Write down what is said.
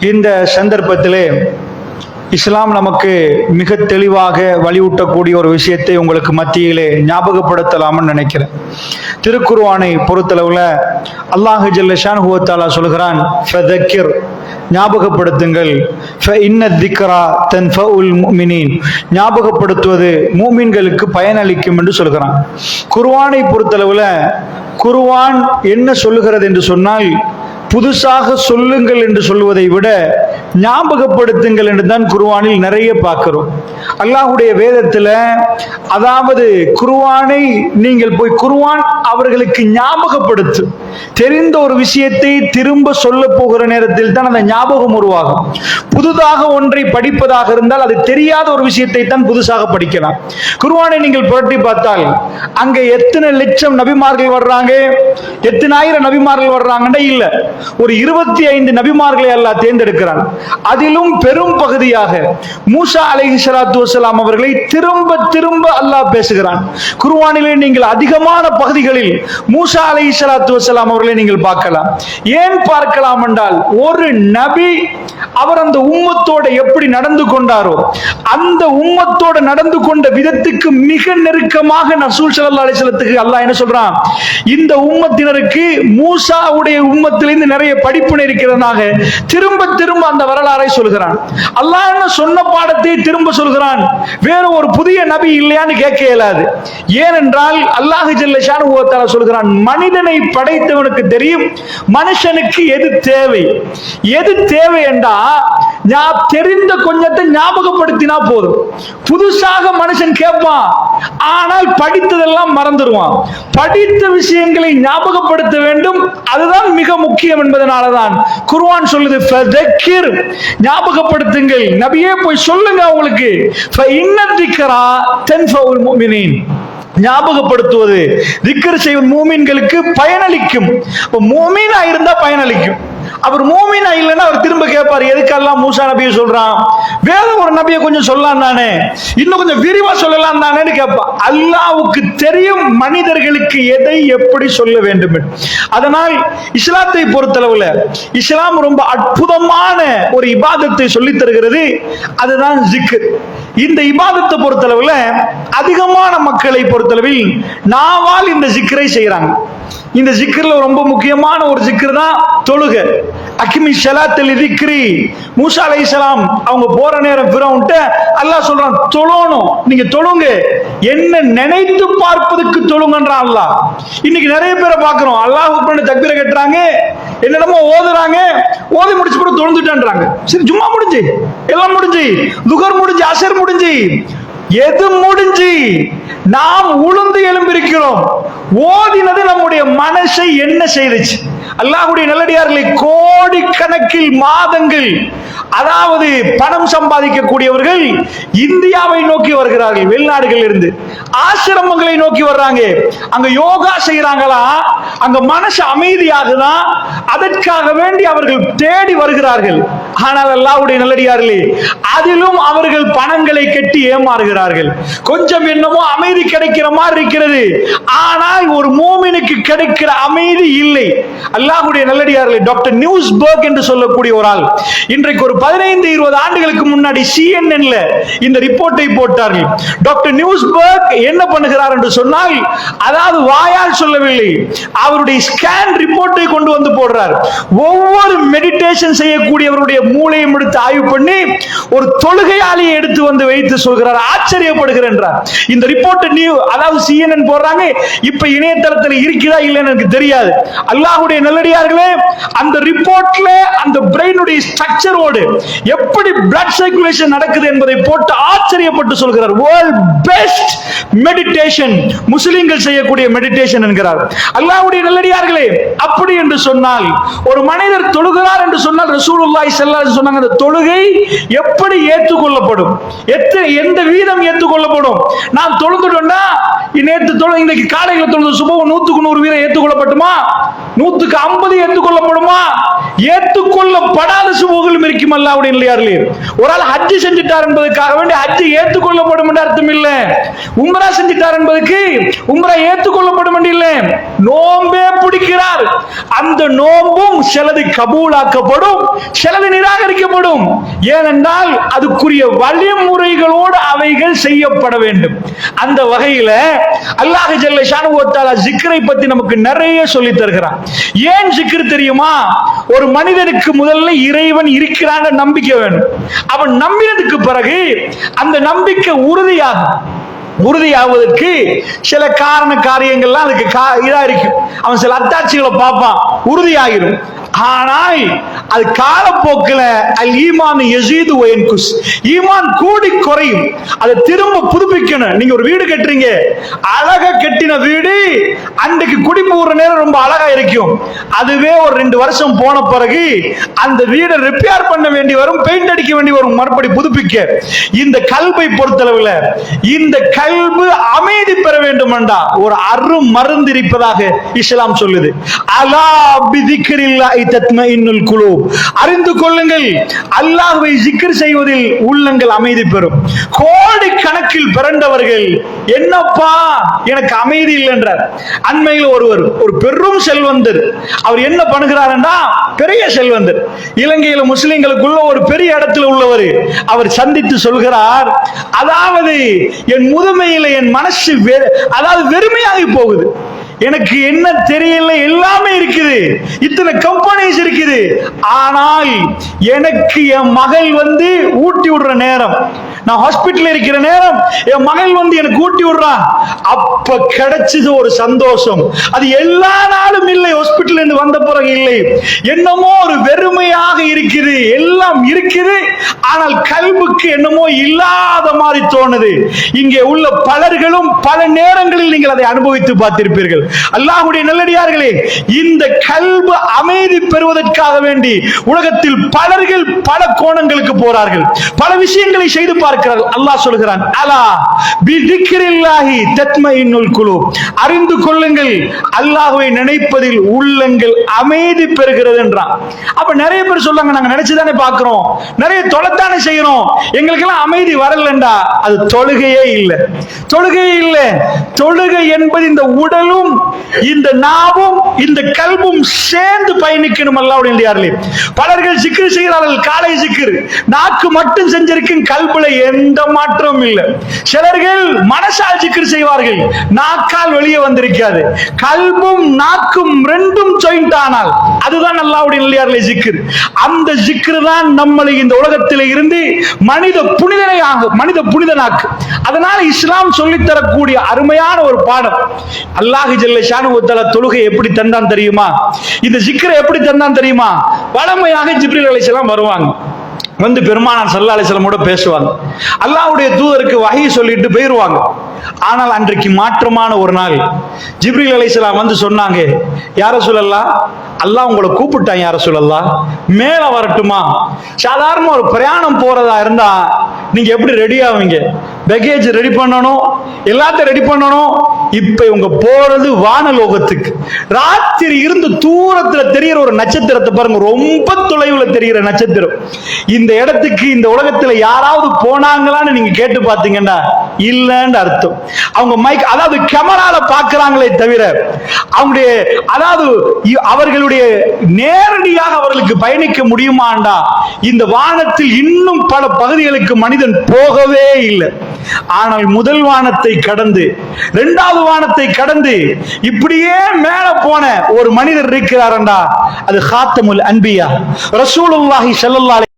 இந்த சந்தர்ப்பத்திலே இஸ்லாம் நமக்கு மிக தெளிவாக வலியூட்டக்கூடிய ஒரு விஷயத்தை உங்களுக்கு மத்தியிலே ஞாபகப்படுத்தலாம்னு நினைக்கிறேன். திருக்குருவானை பொறுத்தளவுல அல்லாஹு ஜல்லஷான் ஹுவத்தாலா சொல்கிறான் ஃபதக்கிர் ஞாபகப்படுத்துங்கள். ஃப இன்ன திக்ரா தன்ஃபஉல் மினின் ஞாபகப்படுத்துவது மூமின்களுக்கு பயனளிக்கும் என்று சொல்கிறான். குருவானை பொறுத்தளவுல குருவான் என்ன சொல்லுகிறது என்று சொன்னால் புதுசாக சொல்லுங்கள் என்று சொல்லுவதை விட ஞாபகப்படுத்துங்கள் என்று தான் குருவானில் நிறைய பார்க்கிறோம். அல்லாஹுடைய வேதத்துல அதாவது குருவானை நீங்கள் போய் குருவான் அவர்களுக்கு ஞாபகப்படுத்தும் தெரிந்த ஒரு விஷயத்தை திரும்ப சொல்ல போகிற நேரத்தில் தான் அந்த ஞாபகம் உருவாகும். புதுதாக ஒன்றை படிப்பதாக இருந்தால் அது தெரியாத ஒரு விஷயத்தை தான் புதுசாக படிக்கலாம். குருவானை நீங்கள் புரட்டி பார்த்தால் அங்க எத்தனை லட்சம் நபிமார்கள் வர்றாங்க? எத்தனை ஆயிரம் நபிமார்கள் வர்றாங்கன்னா இல்ல. ஒரு இருபத்தி ஐந்து நபிமார்களை அல்லாஹ் தேர்ந்தெடுக்கிறான். அதிலும் பெரும் பகுதியாக மூசா அலைஹி சலாத்து வசலாம் அவர்களை திரும்ப திரும்ப அல்லாஹ் பேசுகிறான். குருவானிலே நீங்கள் அதிகமான பகுதிகளில் மூசா அலை சலாத்து வசலாம் அவர்களை நீங்கள் பார்க்கலாம். ஏன் பார்க்கலாம் என்றால் ஒரு நபி அவர் அந்த உம்மத்தோட எப்படி நடந்து கொண்டாரோ அந்த உம்மத்தோட நடந்து கொண்ட விதத்துக்கு மிக நெருக்கமாக நசூல் ஸல்லல்லாஹு அலிசலத்துக்கு அல்லாஹ் என்ன சொல்றான்? இந்த உம்மத்தினருக்கு மூசாவுடைய உம்மத்திலிருந்து நிறைய படிப்பினை இருக்கிறதாக திரும்ப திரும்ப அந்த வரலாறை சொல்கிறான். அல்லாஹ் என்ன சொன்ன பாடத்தை திரும்ப சொல்கிறான். வேற ஒரு புதிய நபி இல்லையான்னு கேட்க இயலாது. ஏனென்றால் அல்லாஹ் ஜல்லஷான் தஆலா சொல்கிறான் மனிதனை படைத்தவனுக்கு தெரியும் மனுஷனுக்கு எது தேவை? எது தேவை என்றால் தெரிந்த கொஞ்சத்தை ஞாபகப்படுத்தினா போதும். புதுசாக மனுஷன் கேட்பான் ஆனால் படித்ததெல்லாம் மறந்துடுவான். படித்த விஷயங்களை ஞாபகப்படுத்த வேண்டும். அதுதான் மிக முக்கியம் என்பதனாலதான் குருவான் சொல்லுது ஞாபகப்படுத்துங்கள். நபியே போய் சொல்லுங்க அவங்களுக்கு. "ஃபஇன்ன தென் தன்ஃபஉல் ஞாபகப்படுத்துவது. திக்கர் செய்வன் மூமின்களுக்கு பயனளிக்கும். மூமீனா இருந்தா பயனளிக்கும். அவர் மூமினா இல்லைன்னா அவர் திரும்ப கேட்பார் எதுக்கெல்லாம் மூசா நபியை சொல்றான்? வேற ஒரு நபியை கொஞ்சம் சொல்லலாம் தானே? இன்னும் கொஞ்சம் விரிவா சொல்லலாம் தானேன்னு கேட்பான். அல்லாவுக்கு தெரியும் மனிதர்களுக்கு எதை எப்படி சொல்ல வேண்டும் அதனால் இஸ்லாத்தை பொறுத்தளவுல இஸ்லாம் ரொம்ப அற்புதமான ஒரு இபாதத்தை சொல்லித் தருகிறது. அதுதான் ஜிக்கர் இந்த இபாதத்தை பொறுத்தளவுல அதிகமான மக்களை பொறுத்தளவில் நாவால் இந்த ஜிக்கரை செய்யறாங்க இந்த ஜிக்ர்ல ரொம்ப முக்கியமான ஒரு ஜிக்ர் தான் தொழுக. அக்மி ஷலாத்தில் திக்ரி மூசா அலைஹிஸ்ஸலாம் அவங்க போற நேரம் பிறவுன்ட்டு அல்லாஹ் சொல்றான் தொழணும். நீங்க தொழுங்க. என்ன நினைத்து பார்ப்பதற்கு தொழுங்கன்றான் அல்லாஹ். இன்னைக்கு நிறைய பேரை பார்க்கிறோம். அல்லாஹ் அக்பர்னு தக்பீர கட்டுறாங்க என்னென்னமோ ஓதுறாங்க. ஓதி முடிச்சு போட்டு தொழுந்துட்டான்றாங்க. சரி சும்மா முடிஞ்சு. எல்லாம் முடிஞ்சு. துகர் முடிஞ்சு அசர் முடிஞ்சு. எது முடிஞ்சு நாம் உளுந்து எழும்பியிருக்கிறோம் ஓதினது நம்முடைய மனசை என்ன செய்துச்சு? அல்லாஹுடைய நல்லடியார்களை கோடிக்கணக்கில் மாதங்கள் அதாவது பணம் சம்பாதிக்கக்கூடியவர்கள் இந்தியாவை நோக்கி வருகிறார்கள் வெளிநாடுகள் இருந்து ஆசிரமங்களை நோக்கி வர்றாங்க. அங்க யோகா செய்யறாங்களா அங்க மனசு அமைதியாகுதா? அதற்காக வேண்டி அவர்கள் தேடி வருகிறார்கள். ஆனால் அல்லாவுடைய நல்லடியார்களே அதிலும் அவர்கள் பணங்களை கட்டி ஏமாறுகிறார்கள். கொஞ்சம் என்னமோ அமைதி கிடைக்கிற மாதிரி இருக்கிறது. ஆனால் ஒரு மூமினுக்கு கிடைக்கிற அமைதி இல்லை. அல்லாஹ்வுடைய நல்லடியார்களை டாக்டர் நியூஸ் பர்க் என்று சொல்லக்கூடிய ஒரு ஆள். இன்றைக்கு ஒரு பதினைந்து இருபது ஆண்டுகளுக்கு முன்னாடி சிஎன்என்ல இந்த ரிப்போர்ட்டை போட்டார்கள். டாக்டர் நியூஸ் பர்க் என்ன பண்ணுகிறார் என்று சொன்னால் அதாவது வாயால் சொல்லவில்லை அவருடைய ஸ்கேன் ரிப்போர்ட்டை கொண்டு வந்து போடுறார். ஒவ்வொரு மெடிடேஷன் செய்யக்கூடியவருடைய மூளையும் எடுத்து ஆய்வு பண்ணி ஒரு தொழுகையாளியை எடுத்து வந்து வைத்து சொல்கிறார் ஆச்சரியப்படுகிறார் இந்த ரிப்போர்ட் நியூ அதாவது சிஎன்என் போடுறாங்க இப்ப இணையதளத்தில் இருக்குதா இல்லைன்னு எனக்கு தெரியாது. அல்லாஹுடைய நல்லடியார்களே அந்த ரிப்போர்ட்ல அந்த எப்படி ஸ்ட்ரக்சரோடு எப்படி பிளட் சர்க்குலேஷன் நடக்குது என்பதை போட்டு ஆச்சரியப்பட்டு சொல்கிறார். வேர்ல்ட் பெஸ்ட் மெடிடேஷன் முஸ்லிம்கள் செய்யக்கூடிய மெடிடேஷன் என்கிறார். அல்லாவுடைய நல்லடியார்களே அப்படி என்று சொன்னால் ஒரு மனிதர் தொழுகிறார் என்று சொன்னால் ரசூலுல்லாய் ஸல்லல்லாஹு சொன்னாங்க அந்த தொழுகை எப்படி ஏற்றுக்கொள்ளப்படும்? எத்த எந்த வீதம் ஏற்றுக்கொள்ளப்படும்? நாம் தொழுதுட்டோம்னா நேற்று தொழு இன்னைக்கு காலையில் தொழுது சுபம் நூத்துக்கு நூறு வீதம் ஏற்றுக்கொள்ளப்பட்டுமா? நூத்துக்கு ஐம்பது ஏற்றுக்கொள்ளப்படுமா? ஏற்றுக்கொள்ளப்படாத ஓடாத சுபுகளும் இருக்கும் அல்லாவுடைய இல்லையார்களே ஒரு ஆள் ஹஜ்ஜு செஞ்சுட்டார் என்பதற்காக வேண்டி ஹஜ்ஜு ஏற்றுக்கொள்ளப்படும் என்று அர்த்தம் இல்லை. உம்ரா செஞ்சுட்டார் என்பதற்கு உம்ரா ஏற்றுக்கொள்ளப்படும் என்று இல்லை. நோம்பே பிடிக்கிறார். அந்த நோம்பும் சிலது கபூலாக்கப்படும் சிலது நிராகரிக்கப்படும். ஏனென்றால் அதுக்குரிய வழிமுறைகளோடு அவைகள் செய்யப்பட வேண்டும். அந்த வகையில அல்லாஹ் ஜல்ல ஷானுவத்தாலா ஜிக்ரை பத்தி நமக்கு நிறைய சொல்லி தருகிறான். ஏன் ஜிக்ர் தெரியுமா? ஒரு மனிதனுக்கு முதல்ல இறைவன் இருக்கிறாங்க நம்பிக்கை வேணும். அவன் நம்பினதுக்கு பிறகு அந்த நம்பிக்கை உறுதியாகும். உறுதியாவதற்கு சில காரண காரியங்கள்லாம் அதுக்கு இதா இருக்கும் அவன் சில அத்தாட்சிகளை பார்ப்பான். உறுதியாகிரும். ஆனால் அது காலப்போக்கில் அல் ஈமான் யசீது ஒயன்குஸ் ஈமான் கூடி குறையும். அதை திரும்ப புதுப்பிக்கணும். நீங்க ஒரு வீடு கட்டுறீங்க. அழக கட்டின வீடு அன்றைக்கு குடிபுற நேரம் ரொம்ப அழகா இருக்கும். அதுவே ஒரு ரெண்டு வருஷம் போன பிறகு அந்த வீடை ரிப்பேர் பண்ண வேண்டி வரும் பெயிண்ட் அடிக்க வேண்டி வரும் மறுபடி புதுப்பிக்க. இந்த கல்வை பொறுத்தளவுல இந்த கல்பு அமைதி பெற வேண்டும் என்றா ஒரு அரு மருந்து இருப்பதாக இஸ்லாம் சொல்லுது. அலா பிதிக்கிரில்லா பிதிக்கிரில்லாஹி தத்மஇன்னுல் குழு அறிந்து கொள்ளுங்கள் அல்லாஹ்வை ஜிக்ர் செய்வதில் உள்ளங்கள் அமைதி பெறும். கோடி கணக்கில் பிறந்தவர்கள் என்னப்பா எனக்கு அமைதி இல்லை என்றார் அண்மை பிள்ளைகள் ஒருவர் ஒரு பெரும் செல்வந்தர். அவர் என்ன பண்ணுகிறார்னா பெரிய செல்வந்தர். இலங்கையில முஸ்லிம்களுக்குள்ள ஒரு பெரிய இடத்துல உள்ளவர். அவர் சந்தித்து சொல்கிறார் அதாவது என் முதுமையில என் மனசு வெ- அதாவது வெறுமையாகி போகுது. எனக்கு என்ன தெரியல எல்லாமே இருக்குது. இத்தனை கம்பெனிஸ் இருக்குது. ஆனால் எனக்கு என் மகள் வந்து ஊட்டி விடுற நேரம். நான் ஹாஸ்பிட்டல் இருக்கிற நேரம் என் மகள் வந்து எனக்கு ஊட்டி விடுறான் அப்ப கிடைச்சது ஒரு சந்தோஷம். அது எல்லா நாளும் இல்லை ஹாஸ்பிட்டல் இருந்து வந்த பிறகு இல்லை. என்னமோ ஒரு வெறுமையாக இருக்குது. எல்லாம் இருக்குது. ஆனால் கல்புக்கு என்னமோ இல்லாத மாதிரி தோணுது. இங்கே உள்ள பலர்களும் பல நேரங்களில் நீங்கள் அதை அனுபவித்து பார்த்திருப்பீர்கள். அல்லாஹ்வுடைய நல்லடியார்களே இந்த கல்பு அமைதி பெறுவதற்காக வேண்டி உலகத்தில் பலர்கள் பல கோணங்களுக்கு போறார்கள். பல விஷயங்களை செய்து பார்க்கிறார்கள். அல்லாஹ் சொல்கிறான் அலா பி திக்ரில்லாஹி தத்மஇன்னுல் அறிந்து கொள்ளுங்கள் அல்லாஹுவை நினைப்பதில் உள்ளங்கள் அமைதி பெறுகிறது என்றான். அப்ப நிறைய பேர் சொல்றாங்க நாங்க நினைச்சுதானே பாக்குறோம் நிறைய தொலைத்தானே செய்யறோம். எங்களுக்கெல்லாம் அமைதி வரலண்டா. அது தொழுகையே இல்லை. தொழுகையே இல்லை. தொழுகை என்பது இந்த உடலும் இந்த நாவும் இந்த கல்பும் சேர்ந்து பயணிக்கணும் அல்லாவுடைய இல்லையார்களே பலர்கள் சிக்கிரி செய்கிறார்கள் காலை சிக்கிரு. நாக்கு மட்டும் செஞ்சிருக்கும் கல்புல எந்த மாற்றமும் இல்லை. சிலர்கள் மனசால் சிக்கிரி செய்வார்கள் நாக்கால் வெளியே வந்திருக்காது. கல்பும் நாக்கும் ரெண்டும் ஜாயிண்ட் ஆனால் அதுதான் அல்லாவுடைய இல்லையார்களே ஜிக்ர் அந்த ஜிக்ரு தான் நம்மளை இந்த உலகத்தில் இருந்து மனித புனிதனை ஆகும் மனித புனிதனாக்கு. அதனால இஸ்லாம் சொல்லித்தரக்கூடிய அருமையான ஒரு பாடம் அல்லாஹ் ஜல்ல ஷானு தொழுகை எப்படி தந்தான் தெரியுமா? இந்த ஜிக்ரை எப்படி தந்தான் தெரியுமா? வளமையாக ஜிப்ரில் அலைஹிஸ்ஸலாம் வருவாங்க. வந்து பெருமானார் சல்லா அலிஸ்லமோட பேசுவாங்க. அல்லாஹ்வுடைய தூதருக்கு வகை சொல்லிட்டு போயிருவாங்க. ஆனால் அன்றைக்கு மாற்றமான ஒரு நாள். ஜிப்ரில் அலைஹிஸ்ஸலாம் வந்து சொன்னாங்க யார சொல்லலாம் அல்லாஹ் உங்களை கூப்பிட்டான் யார சொல்லலாம் மேல வரட்டுமா? சாதாரண ஒரு பிரயாணம் போறதா இருந்தா நீங்க எப்படி ரெடி ஆவீங்க? பேக்கேஜ் ரெடி பண்ணணும்? எல்லாத்தையும் ரெடி பண்ணணும்? இப்ப இவங்க போறது வானலோகத்துக்கு. ராத்திரி இருந்து தூரத்துல தெரியிற ஒரு நட்சத்திரத்தை பாருங்க ரொம்ப தொலைவுல தெரிகிற நட்சத்திரம். இந்த இடத்துக்கு இந்த உலகத்துல யாராவது போனாங்களான்னு நீங்க கேட்டு பாத்தீங்கன்னா இல்லன்னு அர்த்தம். அவங்க மைக் அதாவது கேமரால பாக்குறாங்களே தவிர அவங்களுடைய அதாவது அவர்கள் அவர்களுடைய நேரடியாக அவர்களுக்கு பயணிக்க முடியுமாண்டா? இந்த வானத்தில் இன்னும் பல பகுதிகளுக்கு மனிதன் போகவே இல்லை. ஆனால் முதல் வானத்தை கடந்து இரண்டாவது வானத்தை கடந்து இப்படியே மேல போன ஒரு மனிதர் இருக்கிறாரண்டா. அது ஹாத்தமுல் அன்பியா. ரசூலுல்லாஹி ஸல்லல்லாஹு